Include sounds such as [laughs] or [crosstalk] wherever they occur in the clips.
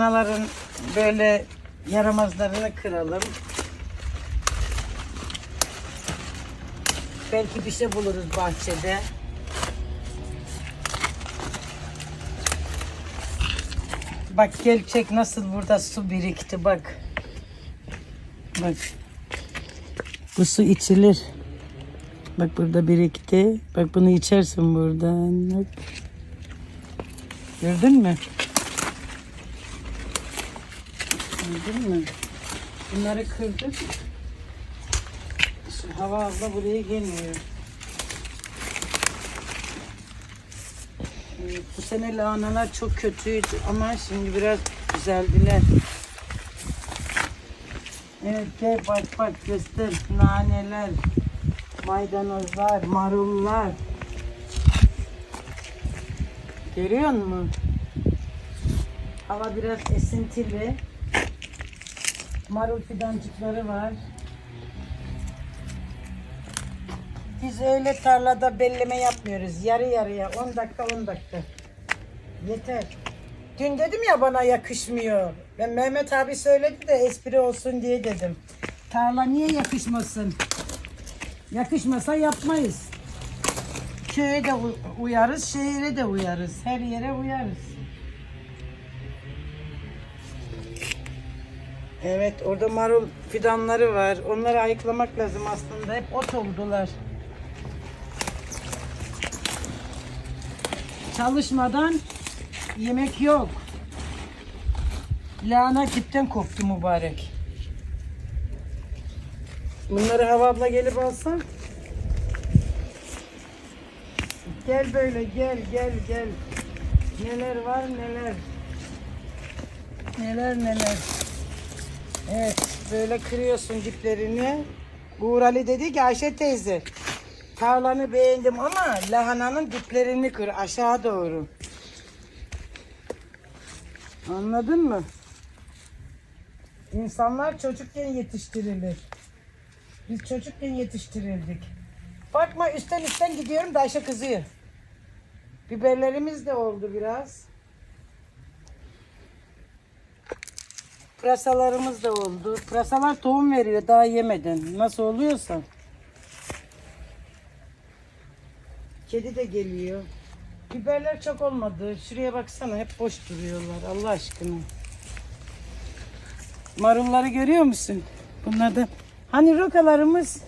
lahanaların böyle yaramazlarını kıralım. Belki bir şey buluruz bahçede. Bak gel nasıl burada su birikti bak. Bak. Bu su içilir. Bak burada birikti. Bak bunu içersin buradan. Bak. Gördün mü? Gördün mü? Bunları kırdık. Şu hava abla buraya gelmiyor. Ee, Bu sene lahanalar çok kötüydü ama şimdi biraz düzeldiler. Evet gel bak bak göster naneler, maydanozlar, marullar. Görüyor musun? Hava biraz esintili. Marul fidancıkları var. Biz öyle tarlada belleme yapmıyoruz. Yarı yarıya 10 dakika 10 dakika. Yeter. Dün dedim ya bana yakışmıyor. Ben Mehmet abi söyledi de espri olsun diye dedim. Tarla niye yakışmasın? Yakışmasa yapmayız. Köye de uyarız, şehire de uyarız. Her yere uyarız. Evet, orada marul fidanları var. Onları ayıklamak lazım aslında. Hep ot oldular. Çalışmadan yemek yok. Lahana tipten koptu mübarek. Bunları hava abla gelip alsa. Gel böyle gel gel gel. Neler var neler. Neler neler. Evet böyle kırıyorsun diplerini. Uğur Ali dedi ki Ayşe teyze tarlanı beğendim ama lahananın diplerini kır aşağı doğru. Anladın mı? İnsanlar çocukken yetiştirilir. Biz çocukken yetiştirildik. Bakma üstten üstten gidiyorum da Ayşe kızıyor. Biberlerimiz de oldu biraz. Pırasalarımız da oldu. Pırasalar tohum veriyor daha yemeden. Nasıl oluyorsa. Kedi de geliyor. Biberler çok olmadı. Şuraya baksana hep boş duruyorlar Allah aşkına. Marulları görüyor musun? Bunlarda hani rokalarımız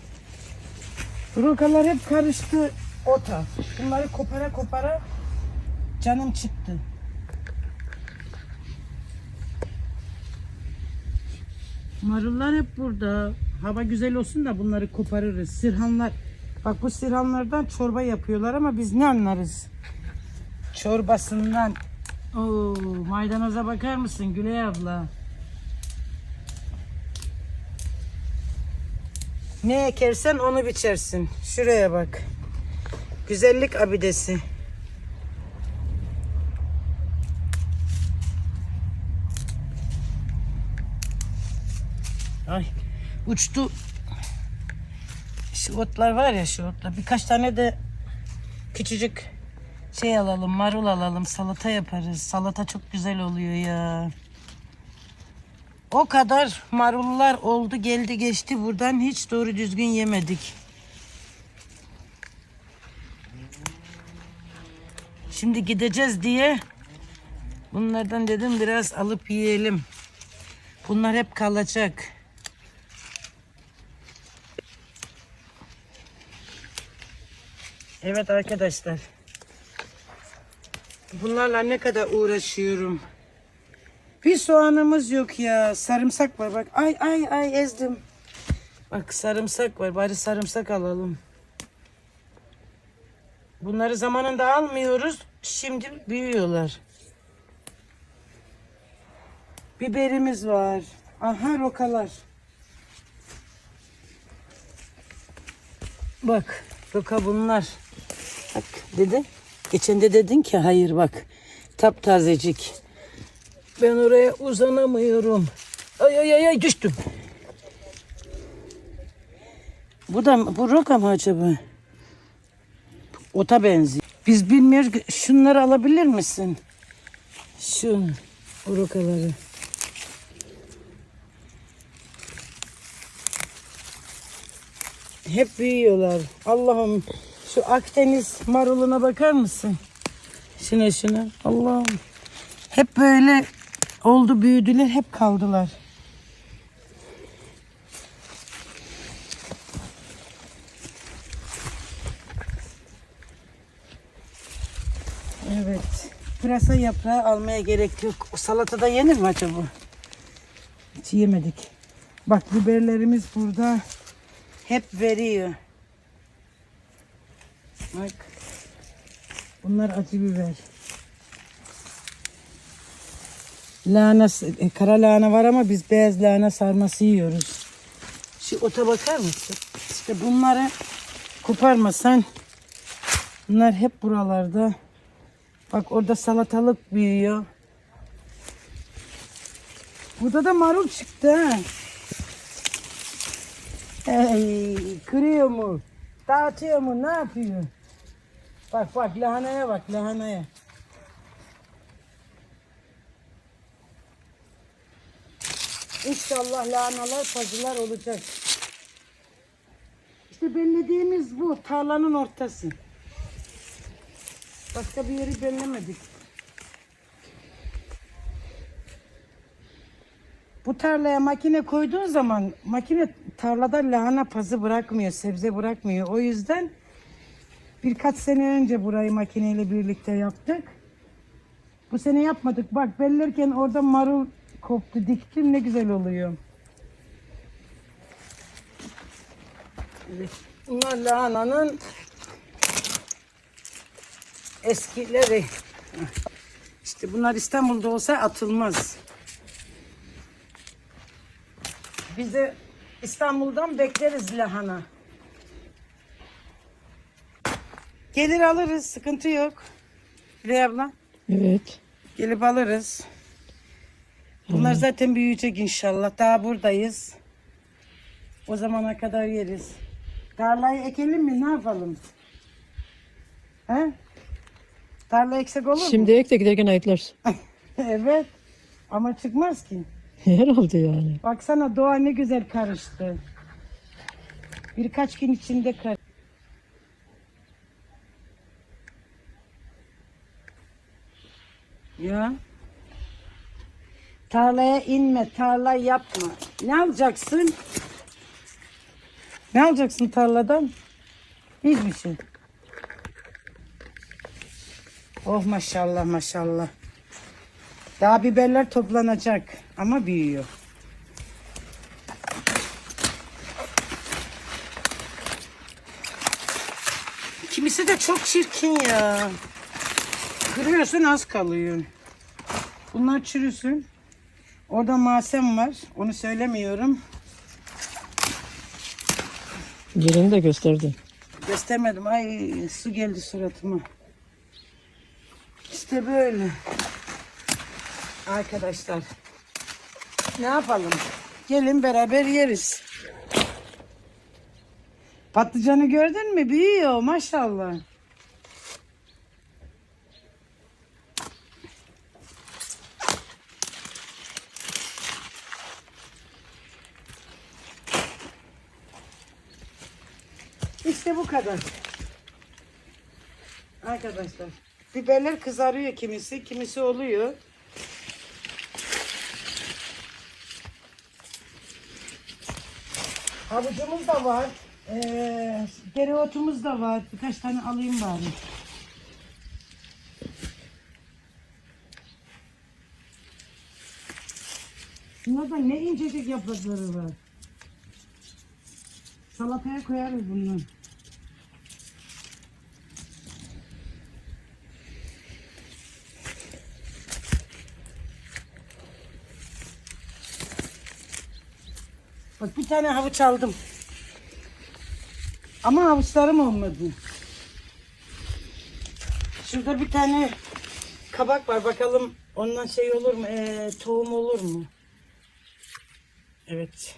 rokalar hep karıştı ota. Bunları kopara kopara canım çıktı. Marullar hep burada. Hava güzel olsun da bunları koparırız. Sirhanlar. Bak bu sirhanlardan çorba yapıyorlar ama biz ne anlarız? Çorbasından. Oo, maydanoza bakar mısın Güley abla? Ne ekersen onu biçersin. Şuraya bak. Güzellik abidesi. Ay uçtu. Şu otlar var ya şu otlar. Birkaç tane de küçücük şey alalım, marul alalım, salata yaparız. Salata çok güzel oluyor ya. O kadar marullar oldu geldi geçti buradan hiç doğru düzgün yemedik. Şimdi gideceğiz diye bunlardan dedim biraz alıp yiyelim. Bunlar hep kalacak. Evet arkadaşlar. Bunlarla ne kadar uğraşıyorum. Bir soğanımız yok ya. Sarımsak var bak. Ay ay ay ezdim. Bak sarımsak var. Bari sarımsak alalım. Bunları zamanında almıyoruz. Şimdi büyüyorlar. Biberimiz var. Aha rokalar. Bak roka bunlar. Bak dedi. Geçen de dedin ki hayır bak. Taptazecik. Ben oraya uzanamıyorum. Ay ay ay düştüm. Bu da bu roka mı acaba? Ota benziyor. Biz bilmiyoruz. Şunları alabilir misin? Şunu. Urukaları. Hep büyüyorlar. Allah'ım şu Akdeniz maruluna bakar mısın? Şuna şuna. Allah'ım. Hep böyle oldu büyüdüler hep kaldılar. Evet. Pırasa yaprağı almaya gerek yok. O salatada yenir mi acaba? Hiç yemedik. Bak biberlerimiz burada. Hep veriyor. Bak. Bunlar acı biber. Lahana, e, kara lahana var ama biz beyaz lahana sarması yiyoruz. Şu ota bakar mısın? İşte bunları koparmasan bunlar hep buralarda. Bak orada salatalık büyüyor. Burada da marul çıktı ha. Hey, kırıyor mu? Dağıtıyor mu? Ne yapıyor? Bak bak lahanaya bak lahanaya. İnşallah lahanalar pazılar olacak. İşte bellediğimiz bu tarlanın ortası. Başka bir yeri bellemedik. Bu tarlaya makine koyduğun zaman makine tarlada lahana pazı bırakmıyor, sebze bırakmıyor. O yüzden birkaç sene önce burayı makineyle birlikte yaptık. Bu sene yapmadık. Bak bellerken orada marul koptu, diktim ne güzel oluyor. Bunlar lahananın eskileri. İşte bunlar İstanbul'da olsa atılmaz. Biz de İstanbul'dan bekleriz lahana. Gelir alırız, sıkıntı yok. Rey abla, Evet. gelip alırız. Bunlar zaten büyüyecek inşallah. Daha buradayız. O zamana kadar yeriz. Tarlayı ekelim mi? Ne yapalım? He? Tarla eksik olur mu? Şimdi ek de giderken ayıklarsın. [laughs] evet. Ama çıkmaz ki. [laughs] Herhalde yani. Baksana doğa ne güzel karıştı. Birkaç gün içinde kar. Ya. Tarlaya inme, tarla yapma. Ne alacaksın? Ne alacaksın tarladan? Hiçbir şey. Oh maşallah maşallah. Daha biberler toplanacak ama büyüyor. Kimisi de çok çirkin ya. Kırıyorsun az kalıyor. Bunlar çürüsün. Orada masem var. Onu söylemiyorum. Yerini de gösterdi. Göstermedim. Ay su geldi suratıma. İşte böyle. Arkadaşlar. Ne yapalım? Gelin beraber yeriz. Patlıcanı gördün mü? Büyüyor maşallah. İşte bu kadar. Arkadaşlar. Biberler kızarıyor kimisi, kimisi oluyor. Havucumuz da var. Ee, dereotumuz da var. Birkaç tane alayım bari. Bunlarda ne incecik yaprakları var. Salataya koyarız bunu. Bak bir tane havuç aldım. Ama havuçlarım olmadı. Şurada bir tane kabak var. Bakalım ondan şey olur mu? Ee, tohum olur mu? Evet.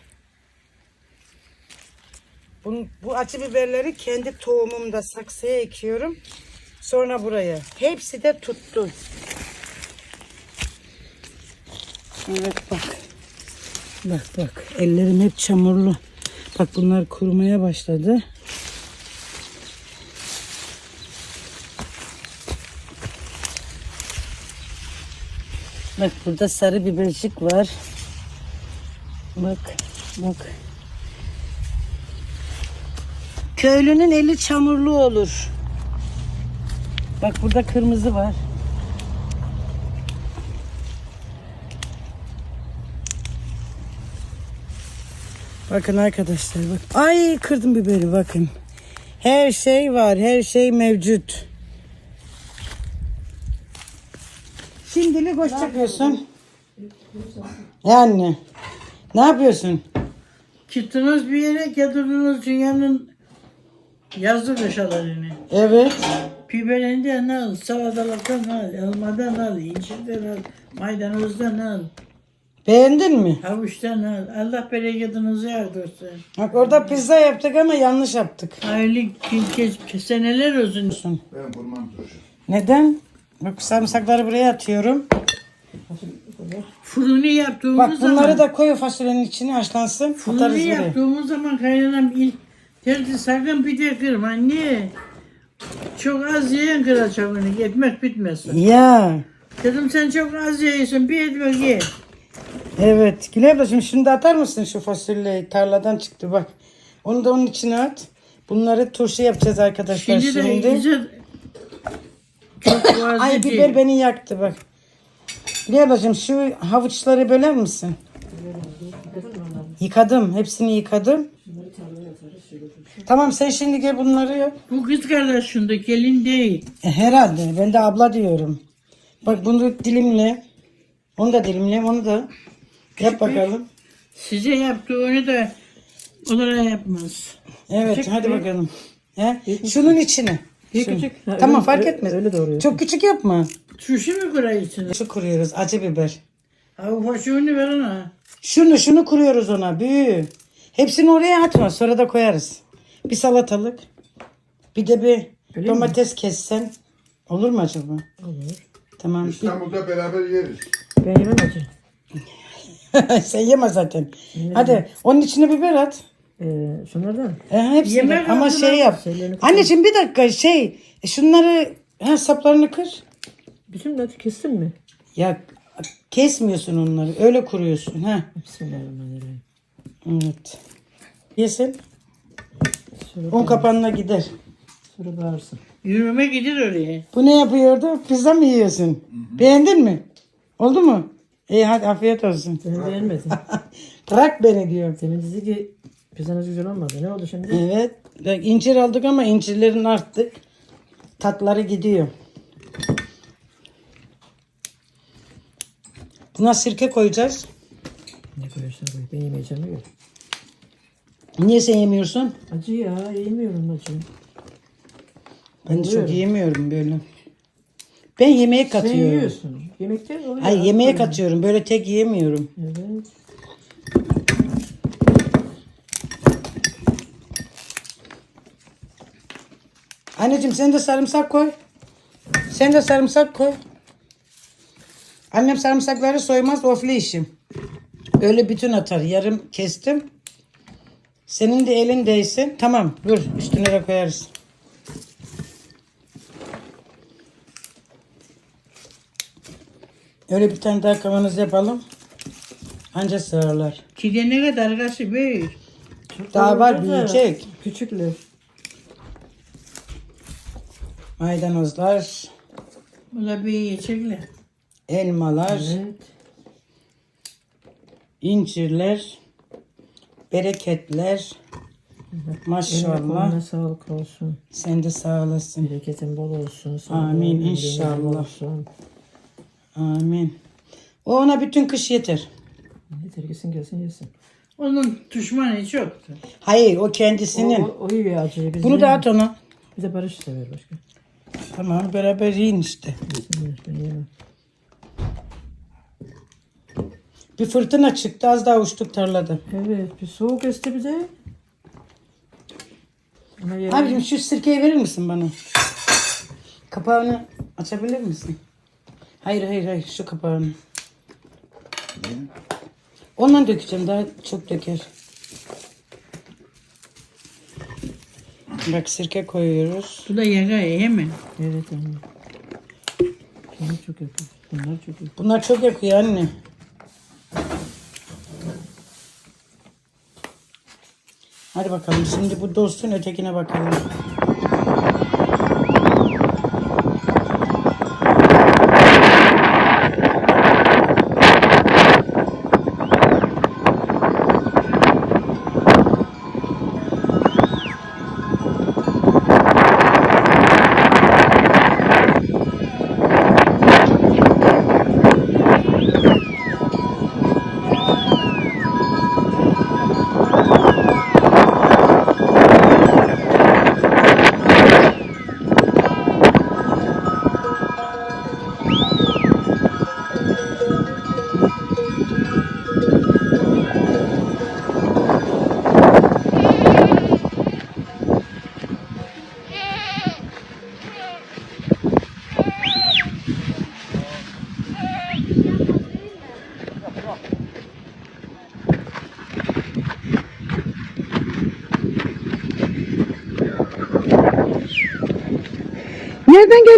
Bu, bu acı biberleri kendi tohumumda saksıya ekiyorum. Sonra buraya. Hepsi de tuttu. Evet bak. Bak bak ellerim hep çamurlu. Bak bunlar kurumaya başladı. Bak burada sarı bibercik var. Bak bak. Köylünün eli çamurlu olur. Bak burada kırmızı var. Bakın arkadaşlar bak. Ay kırdım biberi bakın. Her şey var, her şey mevcut. Şimdilik hoşça yapıyorsun. Yani ne yapıyorsun? Gittiniz bir yere getirdiniz dünyanın yazdı dışarılarını. Evet. Biberinden al, salatalıktan al, elmadan al, incirden al, maydanozdan al, Beğendin mi? havuçtan al. Allah bereketinizi arttırsın. Bak orada pizza yaptık ama yanlış yaptık. Hayırlı ke- ke- seneler olsun. Ben kurmam turşu. Neden? Bak sarımsakları buraya atıyorum. Fırını yaptığımız Bak zaman, bunları da koy fasulyenin içine haşlansın. fırını Atarız buraya. yaptığımız zaman kaynanam ilk derdi sakın bir de kırma. Niye? Çok az yiyen kıracak onu, ekmek bitmesin. Ya. Dedim sen çok az yiyorsun, bir ekmek ye. Evet. Gülay ablacığım da atar mısın şu fasulyeyi? Tarladan çıktı bak. Onu da onun içine at. Bunları turşu yapacağız arkadaşlar Şimdi şimdi. de iyice çok [laughs] fazla Ay değil. biber beni yaktı bak. Gülay ablacığım şu havuçları böler misin? Yıkadım. Hepsini yıkadım. Tamam sen şimdi gel bunları yap. Bu kız kardeş şunda gelin değil. E, herhalde. Ben de abla diyorum. Bak bunu dilimle. Onu da dilimle. Onu da yap bakalım. Size yaptığını da onlara yapmaz. Evet Küçük hadi mü? bakalım. He? Şunun içine. Bir Şunu. küçük. Ha, Tamam öyle- fark öyle- etmez. Öyle doğruyor. Çok küçük yapma. Turşu mu kurayısınız? Şu kuruyoruz acı biber. Ha hoşunu verin ha. Şunu şunu kuruyoruz ona büyü. Hepsini oraya atma sonra da koyarız. Bir salatalık. Bir de bir Öyle domates kessen. Olur mu acaba? Olur. Tamam. İstanbul'da beraber yeriz. Ben yemem acı. [laughs] Sen yeme zaten. Hadi onun içine biber at. Ee, şunlardan. E, hepsini Yemek ama aldın şey yap. şeylerini kır. Anneciğim bir dakika şey e, şunları ha, saplarını kır. Bütün de kestin mi? Ya kesmiyorsun onları öyle kuruyorsun ha. Bismillahirrahmanirrahim. Evet. Yesin. Sonra, Un kapanına gider. sonra bağırsın. Yürüme gider oraya. Bu ne yapıyordu? Pizza mı yiyorsun? Beğendin mi? Oldu mu? İyi hadi afiyet olsun. Ben beğenmedim. [laughs] Bırak beni diyor. Senin dedi ki pizzanız güzel olmadı. Ne oldu şimdi? Evet. Bak, incir aldık ama incirlerin arttık. Tatları gidiyor. Buna sirke koyacağız. Ne koyarsan koy. Ben yemeyeceğim yok. Niye sen yemiyorsun? Acı ya. Yemiyorum acı. Ben de çok Oluyor. yiyemiyorum böyle. Ben yemeğe Sen katıyorum. yiyorsun. Yemekte oluyor. Hayır yemeğe katıyorum. Böyle tek yiyemiyorum. Evet. Anneciğim sen de sarımsak koy. Sen de sarımsak koy. Annem sarımsakları soymaz ofli işim. Öyle bütün atar. Yarım kestim. Senin de elin değsin. Tamam dur üstüne de koyarız. Öyle bir tane daha kavanoz yapalım. Anca sığarlar. Gidene kadar arkası büyür. Daha var büyüyecek. Küçükler. Maydanozlar, Bu da büyüyecekler. elmalar. Evet. İncirler, bereketler. Maşallah. sağlık olsun. Sen de sağ olasın. Bereketin bol olsun. Amin, ömrün inşallah. Olsun. Amin. O ona bütün kış yeter. Yeter gitsin gelsin yesin. Onun düşmanı çoktu. Hayır o O, kendisinin. o, o yiyor acıyı. Biz Bunu da at ona. Bize barış sever başka. Tamam beraber yiyin işte. Bir fırtına çıktı az daha uçtuk tarlada. Evet bir soğuk esti bir de. Abicim şu sirkeyi verir misin bana? Kapağını açabilir misin? Hayır hayır hayır şu kapağını. Ondan dökeceğim daha çok döker. Bak sirke koyuyoruz. Bu da yaga iyi mi? Evet anne. Bunlar çok yakın. Bunlar çok yakın. Bunlar çok yakıyor anne. Hadi bakalım şimdi bu dostun ötekine bakalım.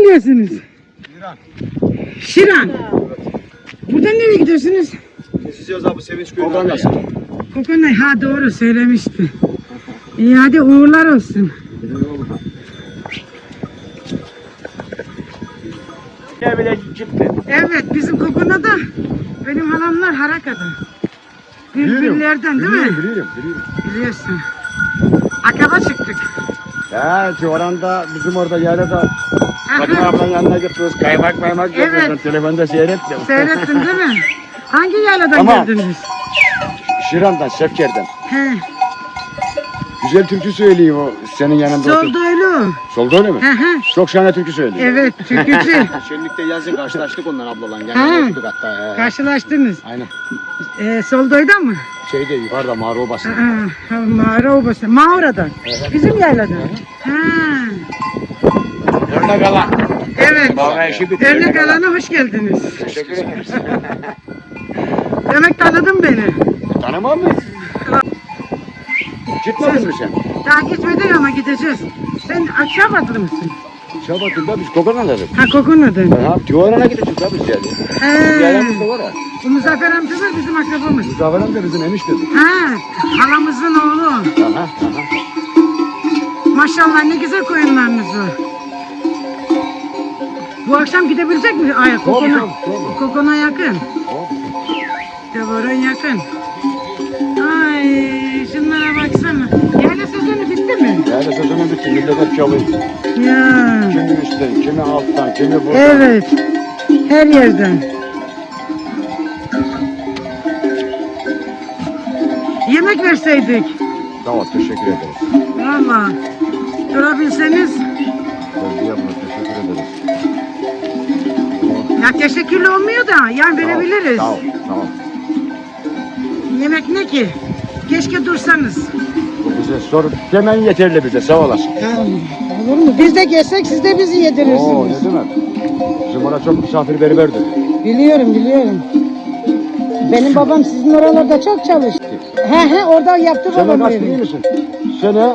Geliyorsunuz? Şiran. Şiran. Buradan nereye gidiyorsunuz? Keseceğiz abi Sevinç Köyü'nün Kokonası. Kokonay ha doğru söylemişti. İyi hadi uğurlar olsun. Ne bile gitti. Evet bizim Kokona'da benim halamlar Haraka'da. Birbirlerden değil mi? Biliyorum, biliyorum, biliyorum. Biliyorsun. Akaba çıktık. Ya Civaranda bizim orada yerde Bakın Aha, ablanın yanına gittiniz. Kaymak maymak Evet. yapıyorsun. Telefonda seyrettim. Seyrettin değil mi? Hangi yayladan Tamam. geldiniz? Şiran'dan, Şefker'den. He, Güzel türkü söyleyeyim o senin yanında. Soldoylu. Solda öyle mi? Hı hı. Çok şahane türkü söylüyor. Evet, türkücü. [laughs] Şenlikte yazın karşılaştık ondan ablalan. Yan Ha. yana oturduk hatta. He. Karşılaştınız. Aynen. Ee, Soldoy'dan mı? Şeyde yukarıda mağara obası. Aa, mağara obası. Mağara'dan. Bizim yayladan. Ha. Örnek alan. Evet. Örnek alana hoş geldiniz. Teşekkür ederiz. [laughs] Demek tanıdın beni. Tanımam mı? Gitmedin mi sen? Daha gitmedik ama gideceğiz. Sen Akşabatlı mısın? Şabat'ında biz kokonaladık. Ha Kokona'dan. Ha, Tivarana gideceğiz abi biz yani. He. Yayanımız da var ha. Bu Muzaffer amcalar bizim akrabamız. Muzaffer amca bizim eniştemiz. Ha, halamızın oğlu. Aha, aha. Maşallah ne güzel koyunlarınız var. Bu akşam gidebilecek mi? Ay, kokona, kokona yakın. Tabii. Devorun yakın. Ay şunlara baksana. Yayla sezonu bitti mi? Yani sözünü bitti. Millet hep çalıyor. Ya. Kimi üstten, kimi alttan, kimi buradan. Evet. Her yerden. Yemek verseydik. Tamam, teşekkür ederiz. Valla. Durabilseniz. Ben Ya teşekkürlü olmuyor da. Yani verebiliriz. Tamam, tamam. Yemek ne ki? Keşke dursanız. Bize sor. Demen yeterli bize, sağ olasın. Olur mu? Biz de gelsek siz de bizi Oo, yedirirsiniz. ne demek? Bizim orada çok misafirperverdir. Biliyorum biliyorum. Benim babam sizin oralarda çok çalıştı. He he orada yaptı Sene babam kaç biliyor evi. musun? Sene,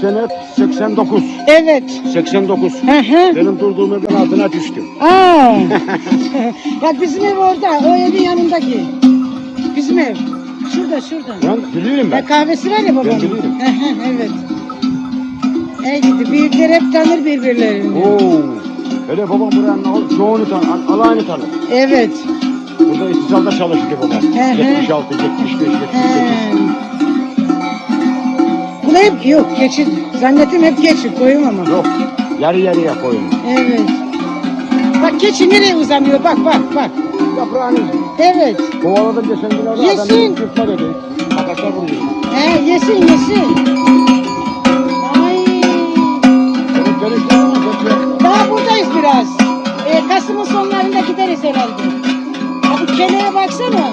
sene 89. Evet. 89. He he. Benim durduğum evin altına düştüm. Aa. [laughs] Bak bizim ev orada. O evin yanındaki. Bizim ev. Şurada şurada. Ben biliyorum ben. Ya kahvesi var ya babamın. biliyorum. He he evet. Ey gidi. Büyükler hep tanır birbirlerini. Oo. Hele babam buranın al- çoğunu tanır, al- alayını tanır. Evet. Burada iktisalda çalıştı babam. He he. 76, 75, 78. He. Bu da hep yok keçi. Zannettim hep keçi koyun ama. Yok, yarı yarıya koyun. Evet. Bak keçi nereye uzanıyor bak bak bak. Yaprağını Evet. kovaladım geçen gün orada Yesin. adamı kırpma dedi. Makasla vuruyor. He yesin yesin. Ay. Daha buradayız biraz. Ee, Kasım'ın sonlarında gideriz herhalde. Ha bu keleğe baksana.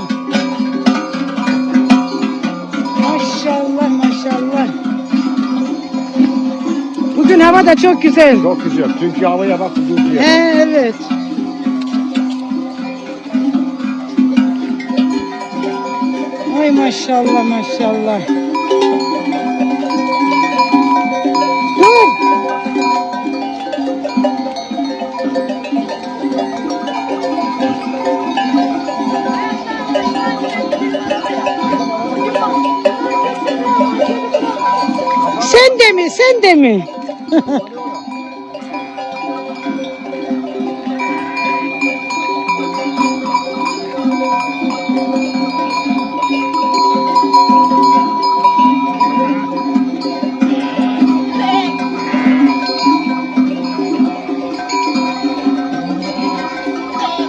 Maşallah maşallah. Bugün hava da çok güzel. Çok güzel. Çünkü havaya bak. He evet. Ay maşallah maşallah. Dur. Sen de mi? Sen de mi?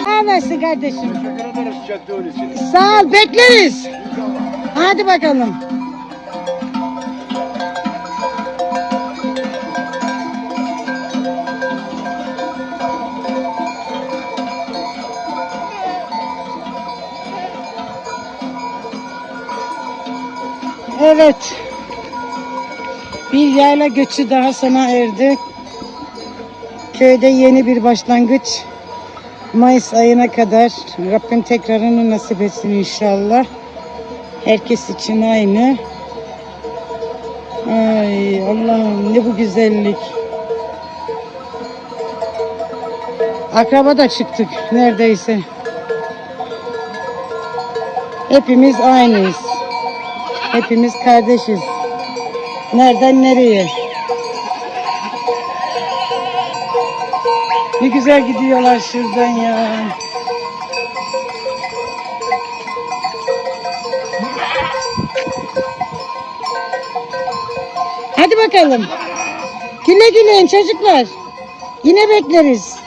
Anası kardeşim. Teşekkür ederim sıcaklığın için. Sağ ol bekleriz. Hadi bakalım. Evet. Bir yayla göçü daha sona erdi. Köyde yeni bir başlangıç. Mayıs ayına kadar Rabbim tekrarını nasip etsin inşallah. Herkes için aynı. Ay Allah'ım ne bu güzellik. Akraba da çıktık neredeyse. Hepimiz aynıyız. Hepimiz kardeşiz. Nereden nereye? Ne güzel gidiyorlar şuradan ya. Hadi bakalım. Güle güle çocuklar. Yine bekleriz.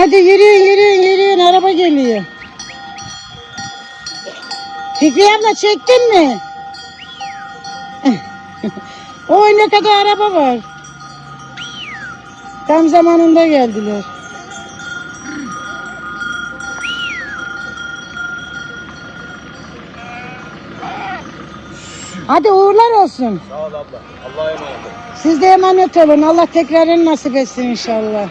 Hadi yürüyün yürüyün yürüyün araba geliyor. Fikri abla çektin mi? [laughs] o ne kadar araba var. Tam zamanında geldiler. Hadi uğurlar olsun. Sağ ol abla. Allah'a emanet ol. Siz de emanet olun. Allah tekrarını nasip etsin inşallah.